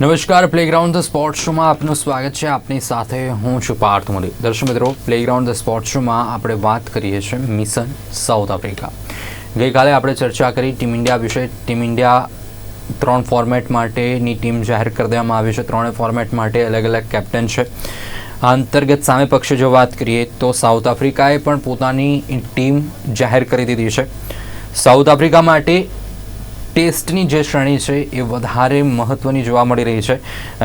નમસ્કાર playground the sport શોમાં આપનું સ્વાગત છે. આપની સાથે હું છું પાર્થ મોદી દર્શક મિત્રો પ્લેગ્રાઉન્ડ ધ સ્પોર્ટ શોમાં આપણે વાત કરીએ છીએ મિશન સાઉથ આફ્રિકા. ગઈકાલે આપણે ચર્ચા કરી ટીમ ઇન્ડિયા વિશે. ટીમ ઇન્ડિયા ત્રણ ફોર્મેટ માટેની ટીમ જાહેર કરી દેવામાં આવી છે. ત્રણેય ફોર્મેટ માટે અલગ અલગ કેપ્ટન છે. આ અંતર્ગત સામે પક્ષે જો વાત કરીએ તો સાઉથ આફ્રિકાએ પણ પોતાની ટીમ જાહેર કરી દીધી છે. સાઉથ આફ્રિકા માટે ટેસ્ટની જે શ્રેણી છે એ વધારે મહત્ત્વની જોવા મળી રહી છે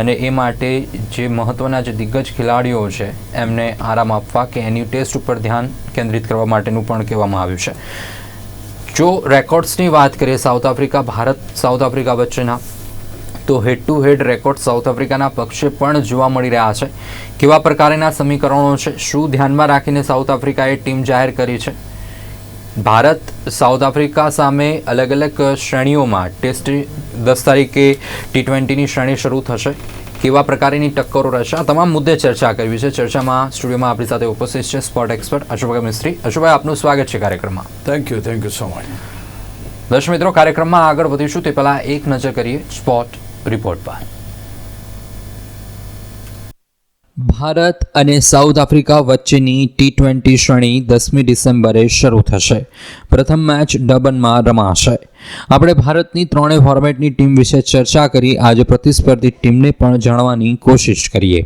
અને એ માટે જે મહત્ત્વના જે દિગ્ગજ ખેલાડીઓ છે એમને આરામ આપવા કે એની ટેસ્ટ ઉપર ધ્યાન કેન્દ્રિત કરવા માટેનું પણ કહેવામાં આવ્યું છે. જો રેકોર્ડ્સની વાત કરીએ South Africa, Bharat South Africa વચ્ચેના, તો head to head record South આફ્રિકાના પક્ષે પણ જોવા મળી રહ્યા છે. કેવા પ્રકારના સમીકરણો છે, શું ધ્યાનમાં રાખીને સાઉથ આફ્રિકાએ ટીમ જાહેર કરી છે? ભારત સાઉથ આફ્રિકા સામે અલગ અલગ શ્રેણીઓમાં ટેસ્ટ દસ તારીખે ટી ટ્વેન્ટીની શ્રેણી શરૂ થશે. કેવા પ્રકારની ટક્કરો રહેશે? આ તમામ મુદ્દે ચર્ચા કરવી છે. ચર્ચામાં સ્ટુડિયોમાં આપણી સાથે ઉપસ્થિત છે સ્પોર્ટ એક્સપર્ટ અશોકભાઈ મિસ્ત્રી. અશોકભાઈ આપનું સ્વાગત છે કાર્યક્રમમાં. Thank you thank you so much દર્શક મિત્રો કાર્યક્રમમાં આગળ વધીશું. તે પહેલાં એક નજર કરીએ સ્પોર્ટ રિપોર્ટ પર. ભારત અને સાઉથ આફ્રિકા વચ્ચેની ટી ટ્વેન્ટી શ્રેણી દસમી ડિસેમ્બરે શરૂ થશે. પ્રથમ મેચ ડબનમાં રમાશે. આપણે ભારતની ત્રણેય ફોર્મેટની ટીમ વિશે ચર્ચા કરી આજે પ્રતિસ્પર્ધી ટીમને પણ જાણવાની કોશિશ કરીએ.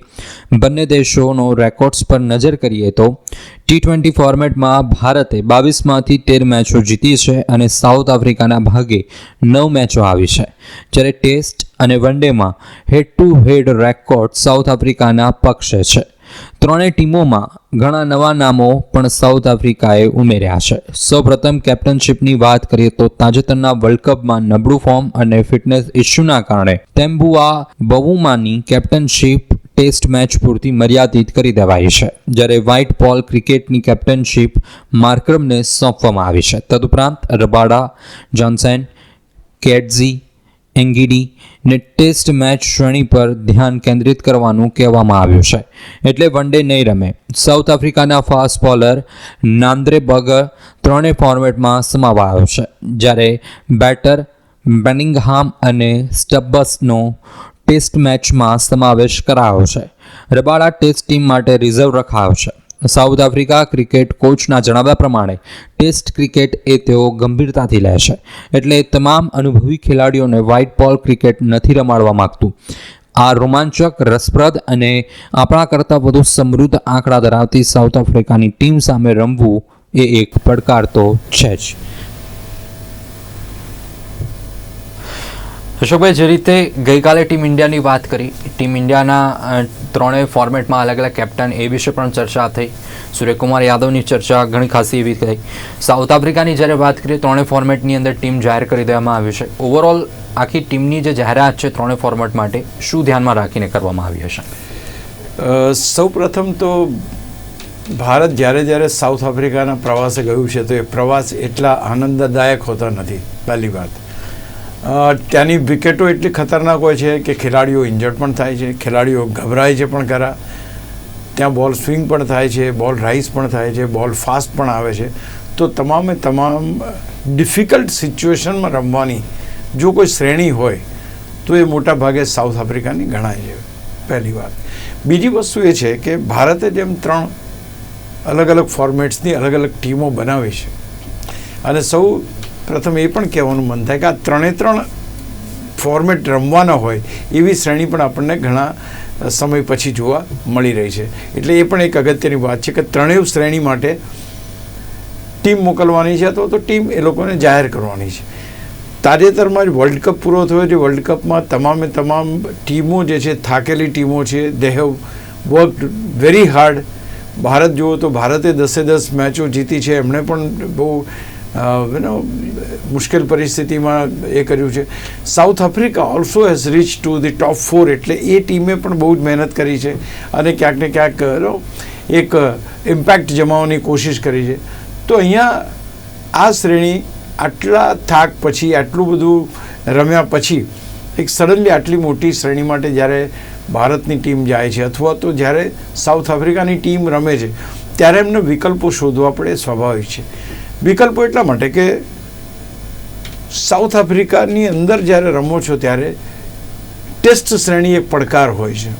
બંને દેશોનો રેકોર્ડ્સ પર નજર કરીએ તો ટી ટ્વેન્ટી ફોર્મેટમાં ભારતે બાવીસમાંથી તેર મેચો જીતી છે અને સાઉથ આફ્રિકાના ભાગે નવ મેચો આવી છે. જ્યારે ટેસ્ટ અને વનડેમાં head to head record South આફ્રિકાના પક્ષે છે. ત્રણેય ટીમોમાં ઘણા નવા નામો પણ સાઉથ આફ્રિકાએ ઉમેર્યા છે. સૌપ્રથમ કેપ્ટનશીપની વાત કરીએ તો તાજેતરના વર્લ્ડ કપમાં નબળું ફોર્મ અને ફિટનેસ ઇસ્યુના કારણે તેમ્બુઆ બવુમાની કેપ્ટનશીપ ટેસ્ટ મેચ પૂરતી મર્યાદિત કરી દેવાઈ છે. જ્યારે વ્હાઇટ બોલ ક્રિકેટની કેપ્ટનશીપ માર્ક્રમને સોંપવામાં આવી છે. તદુપરાંત રબાડા, જોન્સન કેટઝી એંગીડી ને ટેસ્ટ મેચ શ્રેણી પર ધ્યાન કેન્દ્રિત કરવાનું કહેવામાં આવ્યું છે. એટલે વનડે નહીં રમે. સાઉથ આફ્રિકાના ફાસ્ટ બોલર નાંદ્રે બગર ત્રણેય ફોર્મેટમાં સમાવાયો છે. જ્યારે બેટર બેનિંગહામ અને સ્ટબ્બસનો ટેસ્ટ મેચમાં સમાવેશ કરાયો છે. રબાડા ટેસ્ટ ટીમ માટે રિઝર્વ રખાયો છે. સાઉથ આફ્રિકા ક્રિકેટ કોચના જણાવ્યા પ્રમાણે ટેસ્ટ ક્રિકેટ એ તેઓ ગંભીરતાથી લે છે. એટલે તમામ અનુભવી ખેલાડીઓને વ્હાઇટ બોલ ક્રિકેટ નથી રમાડવા માગતું. આ રોમાંચક, રસપ્રદ અને આપણા કરતાં વધુ સમૃદ્ધ આંકડા ધરાવતી સાઉથ આફ્રિકાની ટીમ સામે રમવું એ એક પડકાર તો છે જ. અશોકભાઈ, જે રીતે ગઈકાલે ટીમ ઇન્ડિયાની વાત કરી, ટીમ ઇન્ડિયાના ત્રણેય ફોર્મેટમાં અલગ અલગ કેપ્ટન એ વિશે પણ ચર્ચા થઈ. સૂર્યકુમાર યાદવની ચર્ચા ઘણી ખાસી એવી થઈ. સાઉથ આફ્રિકાની જ્યારે વાત કરીએ, ત્રણેય ફોર્મેટની અંદર ટીમ જાહેર કરી દેવામાં આવી છે. ઓવરઓલ આખી ટીમની જે જાહેરાત છે ત્રણેય ફોર્મેટ માટે, શું ધ્યાનમાં રાખીને કરવામાં આવી હશે? સૌ પ્રથમ તો ભારત જ્યારે જ્યારે સાઉથ આફ્રિકાના પ્રવાસે ગયું છે, તો એ પ્રવાસ એટલા આનંદદાયક હોતા નથી, પહેલી વાત. ત્યાંની વિકેટો એટલી ખતરનાક હોય છે કે ખેલાડીઓ ઇન્જર્ડ પણ થાય છે, ખેલાડીઓ ગભરાય છે પણ ખરા. ત્યાં બોલ સ્વિંગ પણ થાય છે બોલ રાઇઝ પણ થાય છે બોલ ફાસ્ટ પણ આવે છે. તો તમામે તમામ ડિફિકલ્ટ સિચ્યુએશનમાં રમવાની જો કોઈ શ્રેણી હોય, તો એ મોટા ભાગે સાઉથ આફ્રિકાની ગણાય છે. પહેલી વાત. બીજી વસ્તુ એ છે કે ભારતે જેમ ત્રણ અલગ અલગ ફોર્મેટ્સની અલગ અલગ ટીમો બનાવી છે. અને સૌ પ્રથમ એ પણ કહેવાનું મન થાય કે આ ત્રણે ત્રણ ફોર્મેટ રમવાના હોય, એવી શ્રેણી પણ આપણને ઘણા સમય પછી જોવા મળી રહી છે. એટલે એ પણ એક અગત્યની વાત છે કે ત્રણેય શ્રેણી માટે ટીમ મોકલવાની છે અથવા તો ટીમ એ લોકોને જાહેર કરવાની છે. તાજેતરમાં જ વર્લ્ડ કપ પૂરો થયો છે. વર્લ્ડ કપમાં તમામે તમામ ટીમો જે છે, થાકેલી ટીમો છે. They have work very hard Bharat જુઓ તો ભારતે દસે દસ મેચો જીતી છે. એમણે પણ બહુ યુ નો મુશ્કેલ પરિસ્થિતિમાં એ કર્યું છે. South Africa also has reach to the top four એટલે એ ટીમે પણ બહુ જ મહેનત કરી છે અને ક્યાંક ને ક્યાંક એક ઇમ્પેક્ટ જમાવવાની કોશિશ કરી છે. તો અહીંયા આ શ્રેણી આટલા થાક પછી, આટલું બધું રમ્યા પછી, એક સડનલી આટલી મોટી શ્રેણી માટે જ્યારે ભારતની ટીમ જાય છે અથવા તો જ્યારે સાઉથ આફ્રિકાની ટીમ રમે છે, ત્યારે એમને વિકલ્પો શોધવા પડે સ્વાભાવિક છે. વિકલ્પો એટલા માટે કે સાઉથ આફ્રિકાની અંદર જ્યારે રમો છો ત્યારે ટેસ્ટ શ્રેણી એક પડકાર હોય છે.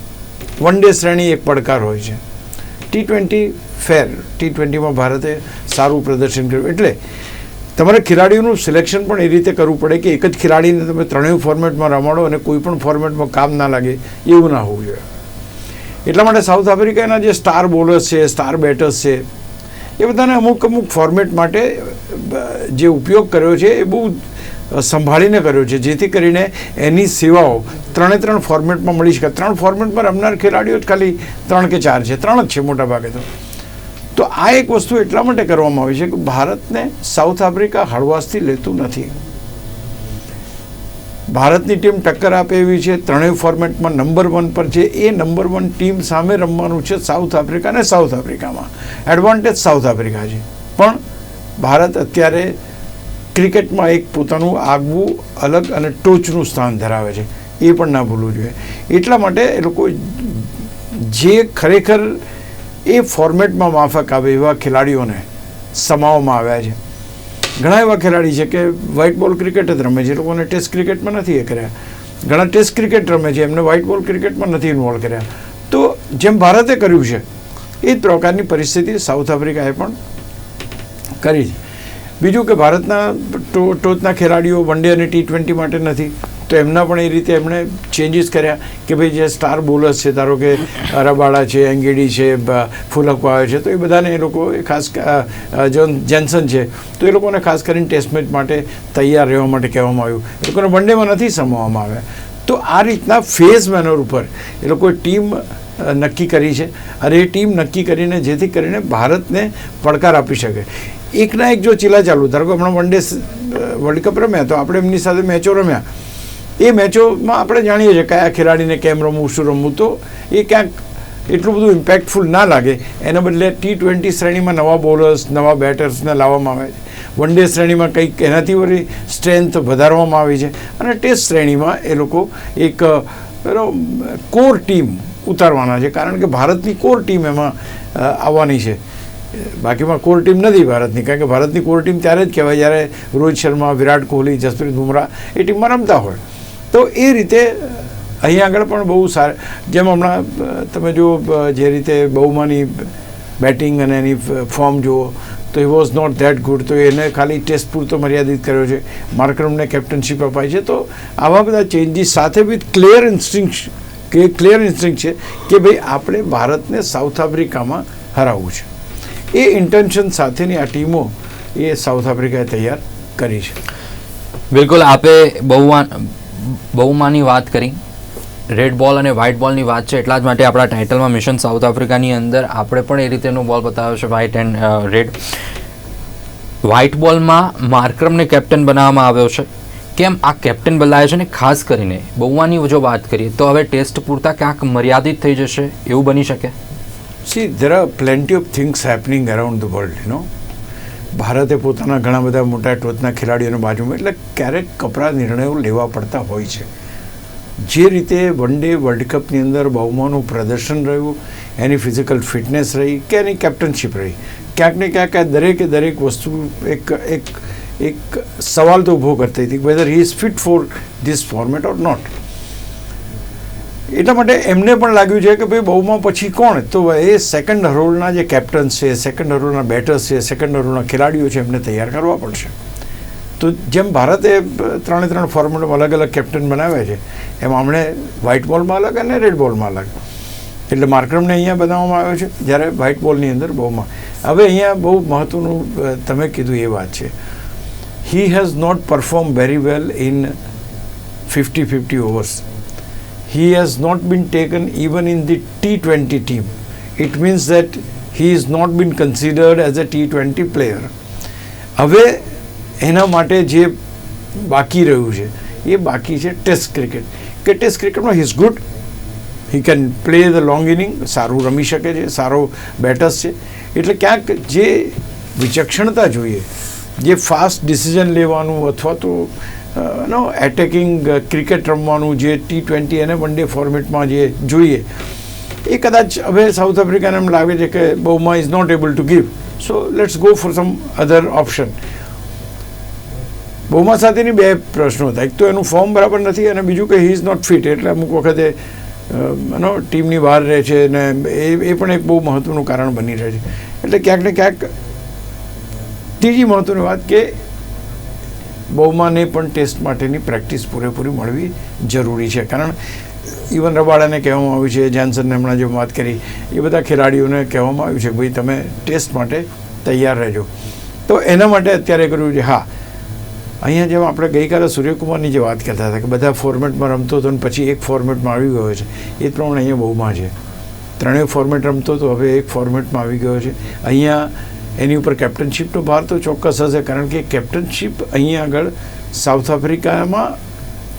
વન ડે શ્રેણી એક પડકાર હોય છે. ટી ટ્વેન્ટી ફેર ટી ટ્વેન્ટીમાં ભારતે સારું પ્રદર્શન કર્યું. એટલે તમારે ખેલાડીઓનું સિલેક્શન પણ એ રીતે કરવું પડે કે એક જ ખેલાડીને તમે ત્રણેય ફોર્મેટમાં રમાડો અને કોઈ પણ ફોર્મેટમાં કામ ના લાગે એવું ના હોવું જોઈએ. એટલા માટે સાઉથ આફ્રિકાના જે સ્ટાર બોલર્સ છે સ્ટાર બેટર્સ છે એ બધાને અમુક અમુક ફોર્મેટ માટે જે ઉપયોગ કર્યો છે એ બહુ સંભાળીને કર્યો છે. જેથી કરીને એની સેવાઓ ત્રણે ત્રણ ફોર્મેટમાં મળી શકે. ત્રણ ફોર્મેટમાં રમનાર ખેલાડીઓ જ ખાલી ત્રણ કે ચાર છે. ત્રણ જ છે મોટા ભાગે તો. તો આ એક વસ્તુ એટલા માટે કરવામાં આવી છે કે ભારતને સાઉથ આફ્રિકા હળવાશથી લેતું નથી. ભારતની ટીમ ટક્કર આપે એવી છે, ત્રણેય ફોર્મેટમાં નંબર વન પર છે. એ નંબર વન ટીમ સામે રમવાનું છે સાઉથ આફ્રિકા અને સાઉથ આફ્રિકામાં એડવાન્ટેજ સાઉથ આફ્રિકા છે. પણ ભારત અત્યારે ક્રિકેટમાં એક પોતાનું આગવું, અલગ અને ટોચનું સ્થાન ધરાવે છે. એ પણ ના ભૂલવું જોઈએ. એટલા માટે એ લોકો જે ખરેખર એ ફોર્મેટમાં માફક આવે એવા ખેલાડીઓને સમાવવામાં આવ્યા છે. ઘણા એવા ખેલાડી છે કે વ્હાઇટ બોલ ક્રિકેટ જ રમે છે એ લોકોને ટેસ્ટ ક્રિકેટમાં નથી એ કર્યા. ઘણા ટેસ્ટ ક્રિકેટ રમે છે, એમને વ્હાઇટ બોલ ક્રિકેટમાં નથી ઇન્વોલ્વ કર્યા. તો જેમ ભારતે કર્યું છે, એ જ પ્રકારની પરિસ્થિતિ સાઉથ આફ્રિકાએ પણ કરી છે. બીજું કે ભારતના ટોચના ખેલાડીઓ વન ડે અને ટી ટ્વેન્ટી માટે નથી. તો એમના પણ એ રીતે એમણે ચેન્જીસ કર્યા કે ભાઈ જે સ્ટાર બોલર્સ છે, ધારો કે રબાડા છે, એંગેડી છે ફુલકવાયો છે, તો એ બધાને એ લોકો ખાસ જેન્સન છે, તો એ લોકોને ખાસ કરીને ટેસ્ટ મેચ માટે તૈયાર રહેવા માટે કહેવામાં આવ્યું. એ લોકોને વન ડેમાં નથી સમાવવામાં આવ્યા. તો આ રીતના ફેઝ મેનર ઉપર એ લોકોએ ટીમ નક્કી કરી છે. અને એ ટીમ નક્કી કરીને જેથી કરીને ભારતને પડકાર આપી શકે. એકના એક જો ચીલા ચાલુ, ધારો કે હમણાં વન ડે વર્લ્ડ કપ રમ્યા, તો આપણે એમની સાથે મેચો રમ્યા. એ મેચોમાં આપણે જાણીએ છીએ કયા ખેલાડીને કેમ રમવું, શું રમવું, તો એ ક્યાંક એટલું બધું ઇમ્પેક્ટફુલ ના લાગે. એના બદલે ટી ટ્વેન્ટી શ્રેણીમાં નવા બોલર્સ નવા બેટર્સને લાવવામાં આવે છે. વન ડે શ્રેણીમાં કંઈક એનાથી વળી સ્ટ્રેન્થ વધારવામાં આવી છે. અને ટેસ્ટ શ્રેણીમાં એ લોકો એક કોર ટીમ ઉતારવાના છે. કારણ કે ભારતની કોર ટીમ એમાં આવવાની છે. બાકીમાં કોર ટીમ નથી ભારતની. કારણ કે ભારતની કોર ટીમ ત્યારે જ કહેવાય, જ્યારે રોહિત શર્મા, વિરાટ કોહલી, જસપ્રીત બુમરાહ એ ટીમમાં રમતા હોય. તો એ રીતે અહીં આગળ પણ બહુ સારા, જેમ હમણાં તમે જુઓ જે રીતે બહુમાની બેટિંગ અને એની ફોર્મ જુઓ, તો he was not that good તો એને ખાલી ટેસ્ટ પૂરતો મર્યાદિત કર્યો છે. માર્કરમને કેપ્ટનશીપ અપાય છે. તો આવા બધા ચેન્જીસ સાથે વિથ ક્લિયર ઇન્સ્ટિંગ કે ક્લિયર ઇન્સ્ટિંગ છે કે ભાઈ આપણે ભારતને સાઉથ આફ્રિકામાં હરાવવું છે. એ ઇન્ટેન્શન સાથેની આ ટીમો એ સાઉથ આફ્રિકાએ તૈયાર કરી છે. બિલકુલ, આપે બહુમાન બહુમાની વાત કરી. રેડ બોલ અને વ્હાઇટ બોલની વાત છે, એટલા જ માટે આપણા ટાઇટલમાં મિશન સાઉથ આફ્રિકાની અંદર આપણે પણ એ રીતેનો બોલ બતાવ્યો છે વ્હાઇટ એન્ડ રેડ વ્હાઇટ બોલમાં માર્કરમને કેપ્ટન બનાવવામાં આવ્યો છે. કેમ? આ કેપ્ટન બદલાયો છે ને ખાસ કરીને બહુમાની જો વાત કરીએ, તો હવે ટેસ્ટ પૂરતા ક્યાંક મર્યાદિત થઈ જશે, એવું બની શકે? See there are plenty of things happening around the world you know. ભારતે પોતાના ઘણા બધા મોટા ટોચના ખેલાડીઓને બાજુમાં, એટલે ક્યારેક કપરા નિર્ણયો લેવા પડતા હોય છે. જે રીતે વન ડે વર્લ્ડ કપની અંદર બહુમાનું પ્રદર્શન રહ્યું, એની ફિઝિકલ ફિટનેસ રહી, કે એની કેપ્ટનશીપ રહી. ક્યાંક ને ક્યાંક આ દરેકે દરેક વસ્તુ એક એક એક સવાલ તો ઊભો કરતી હતી whether he is fit for this format or not એટલા માટે એમને પણ લાગ્યું છે કે ભાઈ બહુમાં પછી કોણ? તો એ સેકન્ડ હરોળના જે કેપ્ટન્સ છે સેકન્ડ હરોળના બેટર્સ છે સેકન્ડ હરોળના ખેલાડીઓ છે, એમને તૈયાર કરવા પડશે. તો જેમ ભારતે ત્રણે ત્રણ ફોર્મેટમાં અલગ અલગ કેપ્ટન બનાવ્યા છે, એમ હમણે વ્હાઇટ બોલમાં અલગ અને રેડ બોલમાં અલગ. એટલે માર્કરમને અહીંયા બનાવવામાં આવ્યો છે, જ્યારે વ્હાઇટ બોલની અંદર બહુમાં. હવે અહીંયા બહુ મહત્ત્વનું તમે કીધું એ વાત છે. He has not perform very well in fifty fifty overs he has not been taken even in the T20 team. It means that he is not been considered as a T20 player. હવે એના માટે જે બાકી રહ્યું છે, એ બાકી છે test cricket કે ટેસ્ટ ક્રિકેટમાં he is good he can play the long inning સારું રમી શકે છે, સારો બેટર્સ છે એટલે ક્યાંક જે વિચક્ષણતા જોઈએ, જે ફાસ્ટ ડિસિઝન લેવાનું અથવા તો નો એટેકિંગ ક્રિકેટ રમવાનું જે ટી ટ્વેન્ટી અને વન ડે ફોર્મેટમાં જે જોઈએ, એ કદાચ હવે સાઉથ આફ્રિકાને એમ લાગે છે કે Bumrah is not able to give so let's go for some other option Bumrah સાથેની બે પ્રશ્નો હતા. એક તો એનું ફોર્મ બરાબર નથી અને બીજું કે હી ઇઝ નોટ ફિટ એટલે અમુક વખતે એનો ટીમની બહાર રહે છે ને એ એ પણ એક બહુ મહત્ત્વનું કારણ બની રહે છે. એટલે ક્યાંક ને ક્યાંક, ત્રીજી મહત્ત્વની વાત કે બહુમાને પણ ટેસ્ટ માટેની પ્રેક્ટિસ પૂરેપૂરી મળવી જરૂરી છે. કારણ ઇવન રબાડાને કહેવામાં આવ્યું છે જાન્સનને હમણાં જે વાત કરી, એ બધા ખેલાડીઓને કહેવામાં આવ્યું છે ભાઈ તમે ટેસ્ટ માટે તૈયાર રહેજો. તો એના માટે અત્યારે કર્યું છે, હા. અહીંયા જેમ આપણે ગઈકાલે સૂર્યકુમારની જે વાત કરતા હતા કે બધા ફોર્મેટમાં રમતો હતો અને પછી એક ફોર્મેટમાં આવી ગયો છે, એ પ્રમાણે અહીંયા બહુમાં છે. ત્રણેય ફોર્મેટ રમતો હતો હવે એક ફોર્મેટમાં આવી ગયો છે. અહીંયા એની ઉપર કેપ્ટનશીપનો ભાર તો ચોક્કસ હશે, કારણ કે કેપ્ટનશીપ અહીંયા આગળ સાઉથ આફ્રિકામાં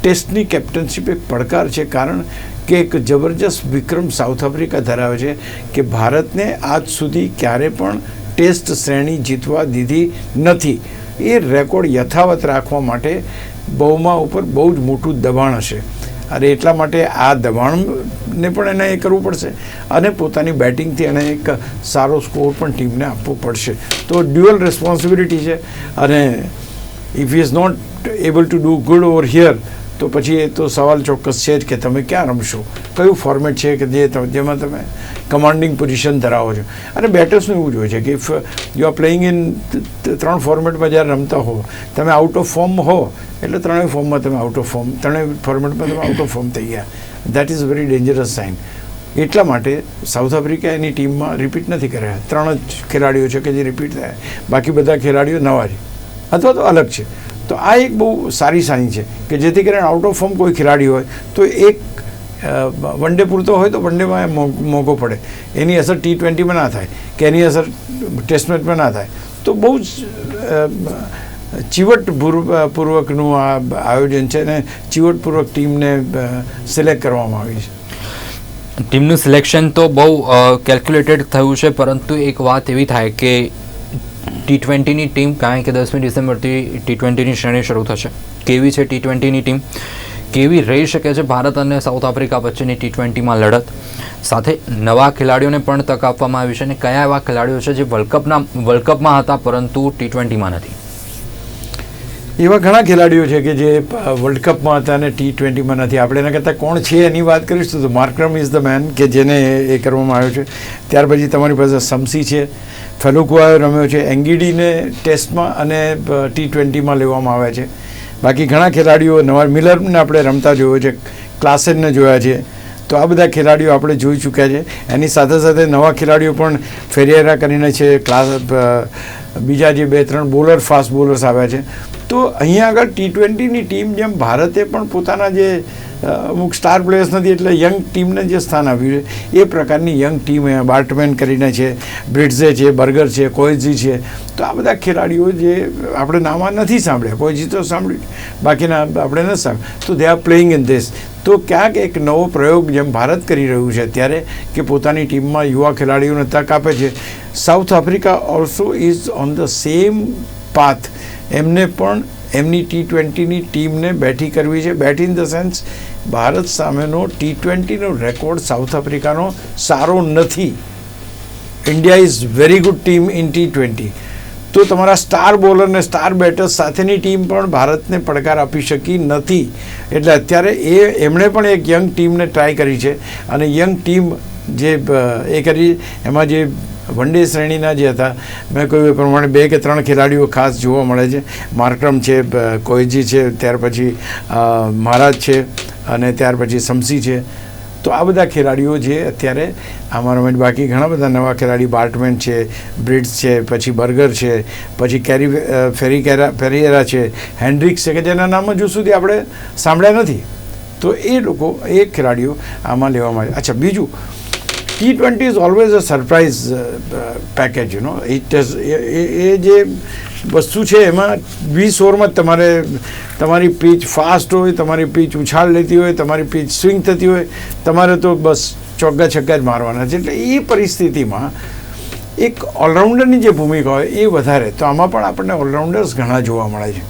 ટેસ્ટની કેપ્ટનશીપ એક પડકાર છે, કારણ કે એક જબરજસ્ત વિક્રમ સાઉથ આફ્રિકા ધરાવે છે કે ભારતને આજ સુધી ક્યારે પણ ટેસ્ટ શ્રેણી જીતવા દીધી નથી. એ રેકોર્ડ યથાવત રાખવા માટે બહુમા ઉપર બહુ જ મોટું દબાણ હશે. અને એટલા માટે આ દબાણને પણ એને એ કરવું પડશે. અને પોતાની બેટિંગથી એને એક સારો સ્કોર પણ ટીમને આપવો પડશે. તો ડ્યુઅલ રિસ્પોન્સિબિલિટી છે. અને if is not able to do good over here તો પછી એ તો સવાલ ચોક્કસ છે જ કે તમે ક્યાં રમશો? કયું ફોર્મેટ છે કે જે જેમાં તમે કમાન્ડિંગ પોઝિશન ધરાવો છો? અને બેટર્સનું એવું જ હોય છે કે if you are playing in ત્રણ ફોર્મેટમાં જ્યારે રમતા હો, તમે આઉટ ઓફ ફોર્મ હો, એટલે ત્રણેય ફોર્મમાં તમે આઉટ ઓફ ફોર્મ ત્રણેય ફોર્મેટમાં તમે આઉટ ઓફ ફોર્મ થઈ ગયા that is very dangerous sign એટલા માટે સાઉથ આફ્રિકા એની ટીમમાં રિપીટ નથી કર્યા. ત્રણ જ ખેલાડીઓ છે કે જે રિપીટ થયા. બાકી બધા ખેલાડીઓ નવા છે. અથવા તો અલગ છે. તો આ એક બહુ સારી સાઇન છે કે જેથી કરીને આઉટ ઓફ ફોર્મ કોઈ ખેલાડી હોય તો એક વન ડે પૂરતો હોય તો વન ડેમાં મોંઘો પડે. એની અસર ટી ટ્વેન્ટીમાં ના થાય કે એની અસર ટેસ્ટ મેચમાં ના થાય. તો બહુ જ ચીવટપૂર્વકનું પૂર્વકનું આ આયોજન છે અને ચીવટપૂર્વક ટીમને સિલેક્ટ કરવામાં આવી છે. ટીમનું સિલેક્શન તો બહુ કેલ્ક્યુલેટેડ થયું છે, પરંતુ એક વાત એવી થાય કે ટી ટ્વેન્ટીની ટીમ કારણ કે દસમી ડિસેમ્બરથી ટી ટ્વેન્ટીની શ્રેણી શરૂ થશે. કેવી છે ટી ટ્વેન્ટીની ટીમ? કેવી રહી શકે છે ભારત અને સાઉથ આફ્રિકા વચ્ચેની ટી ટ્વેન્ટીમાં લડત? સાથે નવા ખેલાડીઓને પણ તક આપવામાં આવી છે અને કયા એવા ખેલાડીઓ છે જે વર્લ્ડ કપના વર્લ્ડ કપમાં હતા પરંતુ ટી ટ્વેન્ટીમાં નથી? એવા ઘણા ખેલાડીઓ છે કે જે વર્લ્ડ કપમાં હતા અને ટી ટ્વેન્ટીમાં નથી. આપણે એના કરતાં કોણ છે એની વાત કરીશું તો માર્ક્રમ ઇઝ ધ મેન કે જેને એ કરવામાં આવ્યો છે. ત્યાર પછી તમારી પાસે સમસી છે. ફેલુકુઆએ રમ્યો છે. એંગીડીને ટેસ્ટમાં અને ટી ટ્વેન્ટીમાં લેવામાં આવ્યા છે. બાકી ઘણા ખેલાડીઓ નવા મિલરને આપણે રમતા જોયો છે. ક્લાસેનને જોયા છે. તો આ બધા ખેલાડીઓ આપણે જોઈ ચૂક્યા છે. એની સાથે સાથે નવા ખેલાડીઓ પણ ફેરિયેરા કરીને છે. ક્લાસ બીજા જે બે ત્રણ બોલર ફાસ્ટ બોલર્સ આવ્યા છે. તો અહીંયા આગળ ટી ટ્વેન્ટીની ટીમ જેમ ભારતે પણ પોતાના જે અમુક સ્ટાર પ્લેયર્સ નથી એટલે યંગ ટીમને જે સ્થાન આપ્યું છે, એ પ્રકારની યંગ ટીમ બાર્ટમેન કરીને છે બ્રિડ્ઝે છે બર્ગર છે કોઈજી છે. તો આ બધા ખેલાડીઓ જે આપણે નામાં નથી સાંભળ્યા કોઈજી તો સાંભળ્યું બાકીના આપણે નથી સાંભળ્યું. તો they are playing in this તો ક્યાંક એક નવો પ્રયોગ જેમ ભારત કરી રહ્યું છે અત્યારે કે પોતાની ટીમમાં યુવા ખેલાડીઓને તક આપે છે. South Africa also is on the same path એમને પણ એમની ટી ટ્વેન્ટીની ટીમને બેઠી કરવી છે. But in the sense Bharat સામેનો ટી ટ્વેન્ટીનો રેકોર્ડ સાઉથ આફ્રિકાનો સારો નથી. India is very good team in T twenty તો તમારા સ્ટાર બોલરને સ્ટાર બેટર્સ સાથેની ટીમ પણ ભારતને પડકાર આપી શકી નથી. એટલે અત્યારે એ, એમણે પણ એક યંગ ટીમને ટ્રાય કરી છે. અને યંગ ટીમ જે એ કરી, એમાં જે વન ડે શ્રેણીના જે હતા, મેં કહ્યું એ પ્રમાણે બે કે ત્રણ ખેલાડીઓ ખાસ જોવા મળે છે. માર્ક્રમ છે કોયજી છે, ત્યાર પછી મહારાજ છે અને ત્યાર પછી સમસી છે. તો આ બધા ખેલાડીઓ જે અત્યારે આમાં રમે બાકી ઘણા બધા નવા ખેલાડી, બાર્ટમેન છે, બ્રિડ્સ છે, પછી બર્ગર છે, પછી કેરી ફેરી કેરા, ફેરિયેરા છે, હેન્ડ્રિક્સ છે કે જેના નામ હજુ સુધી આપણે સાંભળ્યા નથી. તો એ લોકો, એ ખેલાડીઓ આમાં લેવામાં આવે અચ્છા, બીજું T twenty is always a surprise package you know it એ જે વસ્તુ છે એમાં વીસ ઓવરમાં તમારે તમારી પીચ ફાસ્ટ હોય તમારી પીચ ઉછાળ લેતી હોય તમારી પીચ સ્વિંગ થતી હોય તમારે તો બસ ચોગ્ગા છગ્ગા જ મારવાના છે એટલે એ પરિસ્થિતિમાં એક ઓલરાઉન્ડરની જે ભૂમિકા હોય એ વધારે તો આમાં પણ આપણને ઓલરાઉન્ડર્સ ઘણા જોવા મળે છે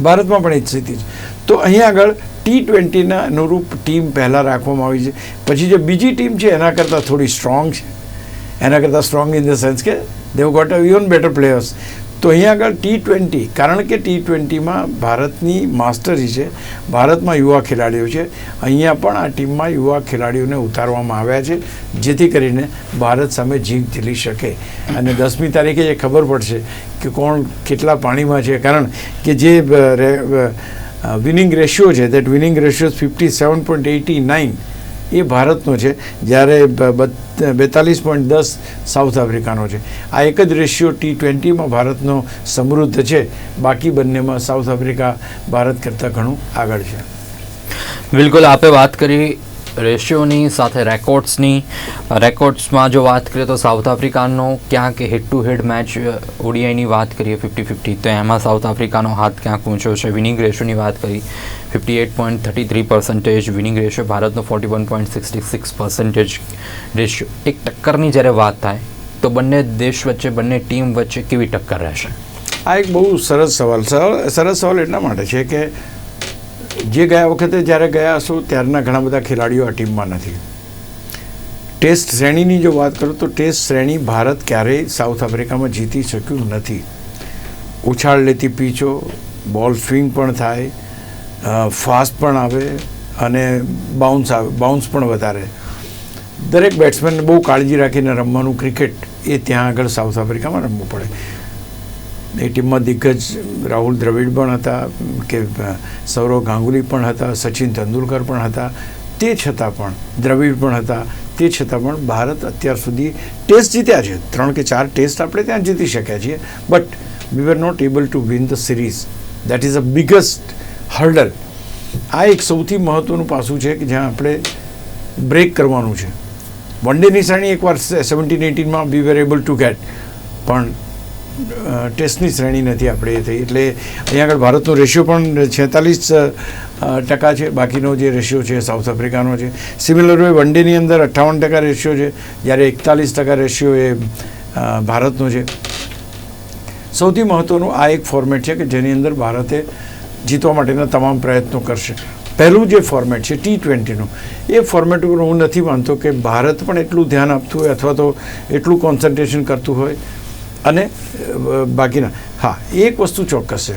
ભારતમાં પણ એ જ સ્થિતિ છે તો અહીંયા આગળ ટી ટ્વેન્ટીના અનુરૂપ ટીમ પહેલાં રાખવામાં આવી છે. પછી જે બીજી ટીમ છે, એના કરતાં થોડી સ્ટ્રોંગ છે. એના કરતાં સ્ટ્રોંગ ઇન ધ સેન્સ કે they've got a even better players તો અહીંયા આગળ ટી ટ્વેન્ટી કારણ કે ટી ટ્વેન્ટીમાં ભારતની માસ્ટરી છે, ભારતમાં યુવા ખેલાડીઓ છે, અહીંયા પણ આ ટીમમાં યુવા ખેલાડીઓને ઉતારવામાં આવ્યા છે, જેથી કરીને ભારત સામે જીત ઝીલી શકે. અને દસમી તારીખે જે ખબર પડશે કે કોણ કેટલા પાણીમાં છે, કારણ કે જે વિનિંગ રેશિયો છે that winning ratio fifty seven point eighty nine એ ભારતનો છે, જ્યારે બેતાલીસ પોઈન્ટ દસ સાઉથ આફ્રિકાનો છે. આ એક જ રેશિયો ટી ટ્વેન્ટીમાં ભારતનો સમૃદ્ધ છે. બાકી બંનેમાં સાઉથ આફ્રિકા ભારત કરતાં ઘણું આગળ છે. બિલકુલ, આપે વાત કરી રેશિયોની સાથે રેકોર્ડ્સની. રેકોર્ડ્સમાં જો વાત કરીએ તો સાઉથ આફ્રિકાનો ક્યાંક હેડ ટુ હેડ મેચ ઓડીઆઈની વાત કરીએ ફિફ્ટી ફિફ્ટી તો એમાં સાઉથ આફ્રિકાનો હાથ ક્યાંક ઊંચો છે? વિનિંગ રેશિયોની વાત કરી fifty eight point thirty three percentage winning ratio, ભારતનો forty one point sixty six percentage ratio. એક ટક્કરની જ્યારે વાત થાય, તો બંને દેશ વચ્ચે, બંને ટીમ વચ્ચે કેવી ટક્કર રહેશે? આ એક બહુ સરસ સવાલ સરસ સવાલ એટલા માટે છે કે જે ગયા વખતે જ્યારે ગયા હશો, ત્યારના ઘણા બધા ખેલાડીઓ આ ટીમમાં નથી. ટેસ્ટ શ્રેણીની જો વાત કરું તો ટેસ્ટ શ્રેણી ભારત ક્યારેય સાઉથ આફ્રિકામાં જીતી શક્યું નથી. ઉછાળ લેતી પીચો, બોલ સ્વિંગ પણ થાય ફાસ્ટ પણ આવે અને બાઉન્સ આવે, બાઉન્સ પણ વધારે. દરેક બેટ્સમેનને બહુ કાળજી રાખીને રમવાનું ક્રિકેટ એ ત્યાં આગળ સાઉથ આફ્રિકામાં રમવું પડે. એ ટીમમાં દિગ્ગજ રાહુલ દ્રવિડ પણ હતા, કે સૌરવ ગાંગુલી પણ હતા, સચિન તેંડુલકર પણ હતા. તે છતાં પણ દ્રવિડ પણ હતા. તે છતાં પણ ભારત અત્યાર સુધી ટેસ્ટ જીત્યા છે. ત્રણ કે ચાર ટેસ્ટ આપણે ત્યાં જીતી શક્યા છીએ. But we were not able to win the series that is a biggest hurdle આ એક સૌથી મહત્ત્વનું પાસું છે કે જ્યાં આપણે બ્રેક કરવાનું છે. વન ડેની શ્રેણી એકવાર seventeen એટીનમાં we were able to get પણ ટેસ્ટની શ્રેણી નથી આપણે એ થઈ. એટલે અહીંયા આગળ ભારતનો રેશિયો પણ છેતાલીસ ટકા છે. બાકીનો જે રેશિયો છે, સાઉથ આફ્રિકાનો છે. સિમિલર વે વન ડેની અંદર અઠ્ઠાવન ટકા રેશિયો છે, જ્યારે એકતાલીસ ટકા રેશિયો એ ભારતનો છે. સૌથી મહત્ત્વનું આ એક ફોર્મેટ છે કે જેની અંદર ભારતે જીતવા માટેના તમામ પ્રયત્નો કરશે. પહેલું જે ફોર્મેટ છે ટી ટ્વેન્ટીનું એ ફોર્મેટ ઉપર હું નથી માનતો કે ભારત પણ એટલું ધ્યાન આપતું હોય અથવા તો એટલું કોન્સન્ટ્રેશન કરતું હોય અને બાકીના. હા, એક વસ્તુ ચોક્કસ છે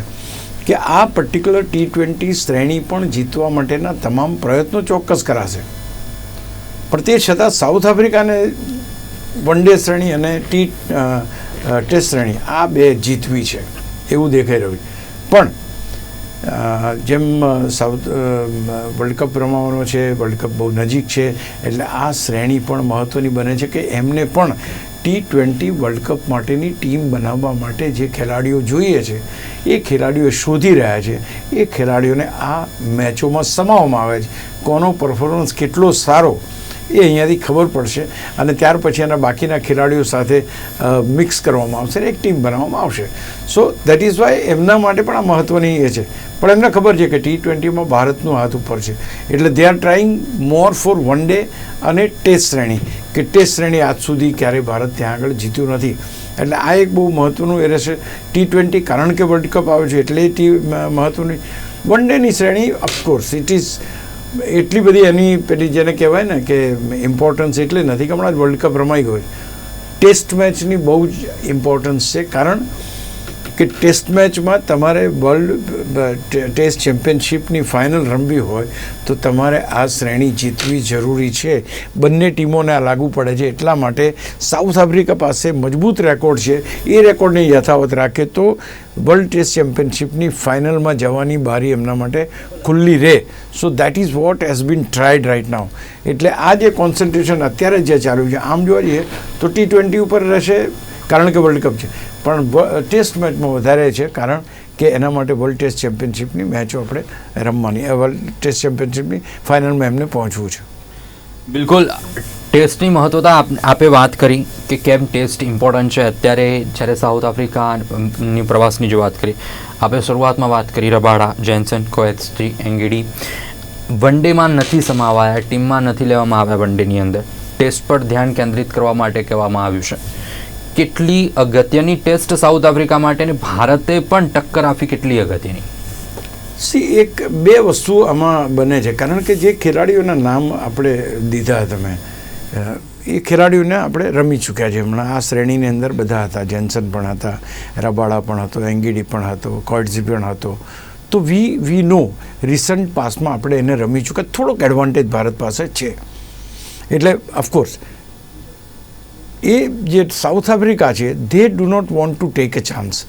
કે આ પર્ટિક્યુલર ટી ટ્વેન્ટી શ્રેણી પણ જીતવા માટેના તમામ પ્રયત્નો ચોક્કસ કરાશે. પણ તે છતાં સાઉથ આફ્રિકાને વન ડે શ્રેણી અને ટી ટેસ્ટ શ્રેણી આ બે જીતવી છે, એવું દેખાઈ રહ્યું પણ જેમ સાઉથ વર્લ્ડ કપ રમવાનો છે, વર્લ્ડ કપ બહુ નજીક છે, એટલે આ શ્રેણી પણ મહત્ત્વની બને છે કે એમને પણ ટી ટ્વેન્ટી વર્લ્ડ કપ માટેની ટીમ બનાવવા માટે જે ખેલાડીઓ જોઈએ છે, એ ખેલાડીઓ શોધી રહ્યા છે. એ ખેલાડીઓને આ મેચોમાં સમાવવામાં આવે છે. કોનો પરફોર્મન્સ કેટલો સારો એ અહીંયાથી ખબર પડશે. અને ત્યાર પછી એના બાકીના ખેલાડીઓ સાથે મિક્સ કરવામાં આવશે એક ટીમ બનાવવામાં આવશે. સો દેટ ઇઝ વાય એમના માટે પણ આ મહત્ત્વની એ છે. પણ એમને ખબર છે કે ટી ટ્વેન્ટીમાં ભારતનું હાથ ઉપર છે. એટલે they are trying more for one day અને ટેસ્ટ શ્રેણી. કે ટેસ્ટ શ્રેણી આજ સુધી ક્યારેય ભારત ત્યાં આગળ જીત્યું નથી. એટલે આ એક બહુ મહત્ત્વનું એ રહેશે ટી ટ્વેન્ટી કારણ કે વર્લ્ડ કપ આવે છે એટલે એ ટી મહત્ત્વની વન ડેની શ્રેણી ઓફકોર્સ ઇટ ઇઝ એટલી બધી એની પેલી જેને કહેવાય ને કે ઇમ્પોર્ટન્સ એટલે નથી કે હમણાં જ વર્લ્ડ કપ રમાઈ ગયો ટેસ્ટ મેચની બહુ જ ઇમ્પોર્ટન્સ છે. કારણ કે ટેસ્ટ મેચમાં તમારે વર્લ્ડ ટેસ્ટ ચેમ્પિયનશિપની ફાઇનલ રમવી હોય તો તમારે આ શ્રેણી જીતવી જરૂરી છે. બંને ટીમોને આ લાગુ પડે છે. એટલા માટે સાઉથ આફ્રિકા પાસે મજબૂત રેકોર્ડ છે. એ રેકોર્ડને યથાવત રાખે તો વર્લ્ડ ટેસ્ટ ચેમ્પિયનશિપની ફાઇનલમાં જવાની બારી એમના માટે ખુલ્લી રહે. So that is what has been tried right now એટલે આ જે કોન્સન્ટ્રેશન અત્યારે જે ચાલ્યું છે, આમ જોવા જઈએ તો ટી ટ્વેન્ટી ઉપર રહેશે, કારણ કે વર્લ્ડ કપ છે. પણ ટેસ્ટ મેચમાં વધારે છે, કારણ કે એના માટે વર્લ્ડ ટેસ્ટ ચેમ્પિયનશિપની મેચો આપણે રમવાની વર્લ્ડ ટેસ્ટ ચેમ્પિયનશિપની ફાઇનલમાં એમને પહોંચવું છે. બિલકુલ. ટેસ્ટની મહત્વતા આપ- વાત કરી કે કેમ ટેસ્ટ ઇમ્પોર્ટન્ટ છે. અત્યારે જ્યારે સાઉથ આફ્રિકાની પ્રવાસની જો વાત કરી આપણે શરૂઆતમાં વાત કરી રબાડા જેન્સન કોએત્સી એંગીડી વન ડેમાં નથી સમાવાયા ટીમમાં નથી લેવામાં આવ્યા વન ડેની અંદર. ટેસ્ટ પર ધ્યાન કેન્દ્રિત કરવા માટે કહેવામાં આવ્યું છે. કેટલી અગત્યની ટેસ્ટ સાઉથ આફ્રિકા માટે ભારતે પણ ટક્કર આપી કેટલી અગત્યની? સી, એક, બે વસ્તુ આમાં બને છે. કારણ કે જે ખેલાડીઓના નામ આપણે દીધા તમે એ ખેલાડીઓને આપણે રમી ચૂક્યા છે. હમણાં આ શ્રેણીની અંદર બધા હતા. જેન્સન પણ હતા, રબાડા પણ હતો, એંગીડી પણ હતો, કોઇટ્ઝી પણ હતો. તો વી વી નો રિસન્ટ પાસમાં આપણે એને રમી ચૂક્યા. થોડોક એડવાન્ટેજ ભારત પાસે છે. એટલે ઓફકોર્સ એ જે સાઉથ આફ્રિકા છે they do not want to take a chance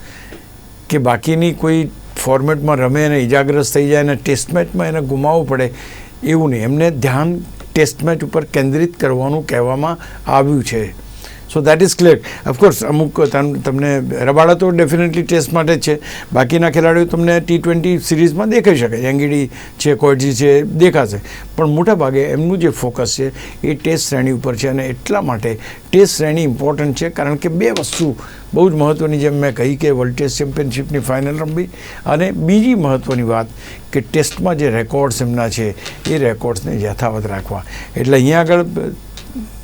કે બાકીની કોઈ ફોર્મેટમાં રમે અને ઇજાગ્રસ્ત થઈ જાય અને ટેસ્ટ મેચમાં એને ગુમાવવું પડે, એવું નહીં. એમને ધ્યાન ટેસ્ટ મેચ ઉપર કેન્દ્રિત કરવાનું કહેવામાં આવ્યું છે. So that is clear of course અમુક તમ- તમને રબાડા તો ડેફિનેટલી ટેસ્ટ માટે જ છે. બાકીના ખેલાડીઓ તમને ટી ટ્વેન્ટી સિરીઝમાં દેખાઈ શકે. એંગીડી છે કોઈજી છે, દેખાશે. પણ મોટાભાગે એમનું જે ફોકસ છે, એ ટેસ્ટ શ્રેણી ઉપર છે અને એટલા માટે ટેસ્ટ શ્રેણી ઇમ્પોર્ટન્ટ છે કારણ કે બે વસ્તુ બહુ જ મહત્ત્વની જેમ મેં કહી કે વર્લ્ડ ટેસ્ટ ચેમ્પિયનશિપની ફાઇનલ રમવી અને બીજી મહત્ત્વની વાત કે ટેસ્ટમાં જે રેકોર્ડ્સ એમના છે, એ રેકોર્ડ્સને યથાવત રાખવા. એટલે અહીંયા આગળ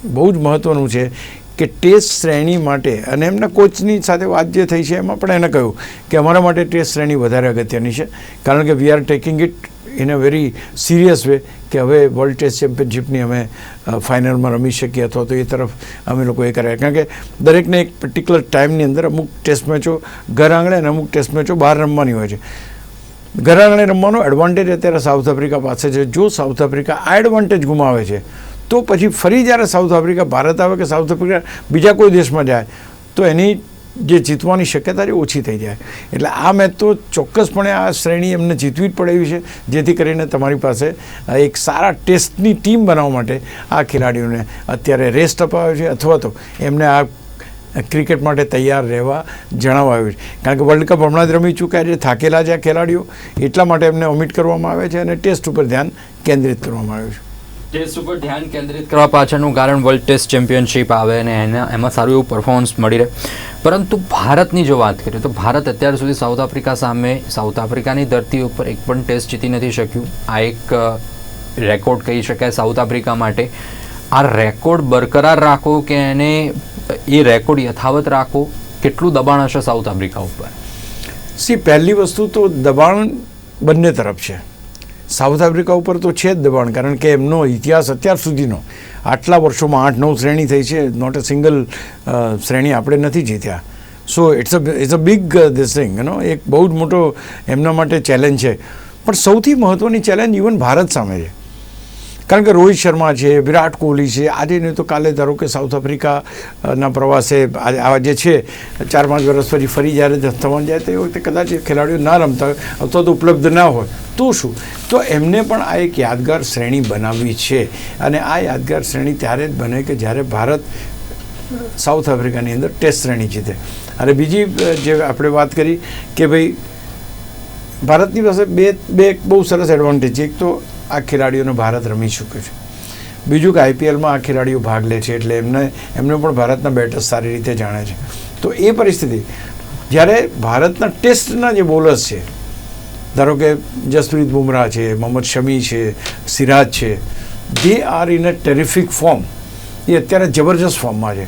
બહુ જ મહત્ત્વનું છે કે ટેસ્ટ શ્રેણી માટે, અને એમના કોચની સાથે વાત જે થઈ છે, એમાં પણ એને કહ્યું કે અમારા માટે ટેસ્ટ શ્રેણી વધારે અગત્યની છે, કારણ કે we are taking it in a very serious way કે હવે વર્લ્ડ ટેસ્ટ ચેમ્પિયનશિપની અમે ફાઇનલમાં રમી શકીએ અથવા તો એ તરફ અમે લોકો એ કર્યા. કારણ કે દરેકને એક પર્ટિક્યુલર ટાઈમની અંદર અમુક ટેસ્ટ મેચો ઘર આંગણે અને અમુક ટેસ્ટ મેચો બહાર રમવાની હોય છે. ઘર આંગણે રમવાનો એડવાન્ટેજ અત્યારે સાઉથ આફ્રિકા પાસે છે. જો સાઉથ આફ્રિકા આ એડવાન્ટેજ ગુમાવે છે તો પછી ફરી જ્યારે સાઉથ આફ્રિકા, ભારત આવે કે સાઉથ આફ્રિકા, બીજા કોઈ દેશમાં જાય, તો એની જે જીતવાની શક્યતા છે ઓછી થઈ જાય. એટલે આ મેચ તો ચોક્કસપણે આ શ્રેણી એમને જીતવી જ પડે એવી છે, જેથી કરીને તમારી પાસે એક સારા ટેસ્ટની ટીમ બનાવવા માટે આ ખેલાડીઓને અત્યારે રેસ્ટ અપાવ્યો છે, અથવા તો એમને આ ક્રિકેટ માટે તૈયાર રહેવા જણાવાયું છે. કારણ કે વર્લ્ડ કપ હમણાં જ રમી ચૂક્યા છે, થાકેલા છે ખેલાડીઓ, એટલા માટે એમને ઓમિટ કરવામાં આવે છે અને ટેસ્ટ ઉપર ધ્યાન કેન્દ્રિત કરવામાં આવ્યું છે. ટેસ્ટ ઉપર ધ્યાન કેન્દ્રિત કરવા પાછળનું કારણ વર્લ્ડ ટેસ્ટ ચેમ્પિયનશિપ આવે અને એના, એમાં સારું એવું પરફોર્મન્સ મળી રહે. પરંતુ ભારતની જો વાત કરીએ તો ભારત અત્યાર સુધી સાઉથ આફ્રિકા સામે સાઉથ આફ્રિકાની ધરતી ઉપર એક પણ ટેસ્ટ જીતી નથી શક્યું. આ એક રેકોર્ડ કહી શકાય સાઉથ આફ્રિકા માટે. આ રેકોર્ડ બરકરાર રાખો કે એને, એ રેકોર્ડ યથાવત રાખો, કેટલું દબાણ હશે સાઉથ આફ્રિકા ઉપર? સી પહેલી વસ્તુ તો દબાણ બંને તરફ છે. સાઉથ આફ્રિકા ઉપર તો છે જ દબાણ, કારણ કે એમનો ઇતિહાસ અત્યાર સુધીનો આટલા વર્ષોમાં આઠ નવ શ્રેણી થઈ છે નોટ અ સિંગલ શ્રેણી આપણે નથી જીત્યા. So it's a it's a big this thing you know એક બહુ જ મોટો એમના માટે ચેલેન્જ છે. પણ સૌથી મહત્ત્વની ચેલેન્જ ઇવન ભારત સામે છે. કારણ કે રોહિત શર્મા છે, વિરાટ કોહલી છે, આજે નહીં તો કાલે ધારો કે સાઉથ આફ્રિકાના પ્રવાસે આજે આ જે છે, ચાર પાંચ વર્ષ પછી ફરી જ્યારે થવાની જાય તો વખતે કદાચ ખેલાડીઓ ના રમતા હોય, અથવા તો ઉપલબ્ધ ના હોય, તો શું? તો એમને પણ આ એક યાદગાર શ્રેણી બનાવવી છે. અને આ યાદગાર શ્રેણી ત્યારે જ બને કે જ્યારે ભારત સાઉથ આફ્રિકાની અંદર ટેસ્ટ શ્રેણી જીતે. અને બીજી જે આપણે વાત કરી કે ભાઈ ભારતની પાસે બે બે બહુ સરસ એડવાન્ટેજ છે. એક તો આ ખેલાડીઓને ભારત રમી ચૂક્યું છે. બીજું કે આઈપીએલમાં આ ખેલાડીઓ ભાગ લે છે એટલે એમને એમને પણ ભારતના બેટર્સ સારી રીતે જાણે છે. તો એ પરિસ્થિતિ, જ્યારે ભારતના ટેસ્ટના જે બોલર્સ છે, ધારો કે જસપ્રીત બુમરાહ છે, મોહમ્મદ શમી છે, સિરાજ છે they are in a terrific form, એ અત્યારે જબરજસ્ત ફોર્મમાં છે.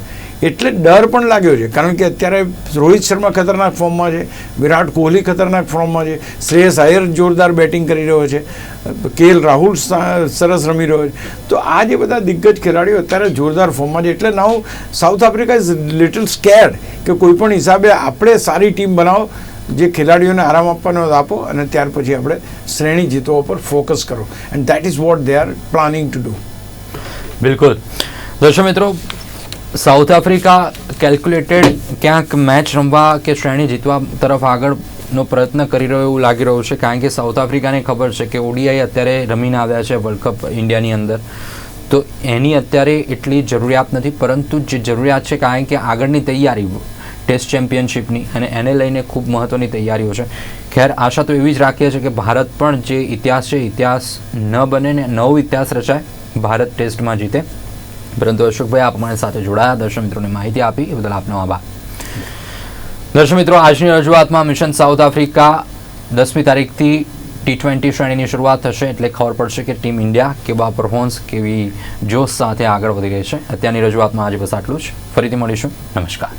એટલે ડર પણ લાગ્યો છે. કારણ કે અત્યારે રોહિત શર્મા ખતરનાક ફોર્મમાં છે, વિરાટ કોહલી ખતરનાક ફોર્મમાં છે, શ્રેયસ આયર જોરદાર બેટિંગ કરી રહ્યો છે, કેએલ રાહુલ સરસ રમી રહ્યો છે. તો આ જે બધા દિગ્ગજ ખેલાડીઓ અત્યારે જોરદાર ફોર્મમાં છે. એટલે now South Africa is little scared કે કોઈ પણ હિસાબે આપણે સારી ટીમ બનાવો, જે ખેલાડીઓને આરામ આપવાનો આપો અને ત્યાર પછી આપણે શ્રેણી જીતવા ઉપર ફોકસ કરો. And that is what they are planning to do બિલકુલ. દર્શક મિત્રો સાઉથ આફ્રિકા કેલ્ક્યુલેટેડ ક્યાંક મેચ રમવા કે શ્રેણી જીતવા તરફ આગળનો પ્રયત્ન કરી રહ્યો એવું લાગી રહ્યું છે. કારણ કે સાઉથ આફ્રિકાને ખબર છે કે ઓડીઆઈ અત્યારે રમીને આવ્યા છે વર્લ્ડ કપ ઇન્ડિયાની અંદર. તો એની અત્યારે એટલી જરૂરિયાત નથી, પરંતુ જે જરૂરિયાત છે કારણ કે આગળની તૈયારી ટેસ્ટ ચેમ્પિયનશિપની અને એને લઈને ખૂબ મહત્ત્વની તૈયારીઓ છે. ખેર, આશા તો એવી જ રાખીએ છીએ કે ભારત પણ જે ઇતિહાસ છે, ઇતિહાસ ન બને ને નવો ઇતિહાસ રચાય, ભારત ટેસ્ટમાં જીતે. પરંતુ અશોકભાઈ, આપ અમારી સાથે જોડાયા. દર્શક મિત્રોને માહિતી આપી. એ બદલ આપનો આભાર. દર્શક મિત્રો, આજની રજૂઆતમાં મિશન સાઉથ આફ્રિકા દસમી તારીખથી ટી ટ્વેન્ટી શ્રેણીની શરૂઆત થશે એટલે ખબર પડશે કે ટીમ ઇન્ડિયા કેવા પરફોર્મન્સ કેવી જોશ સાથે આગળ વધી રહી છે. અત્યારની રજૂઆતમાં આજે બસ આટલું જ. ફરીથી મળીશું. નમસ્કાર.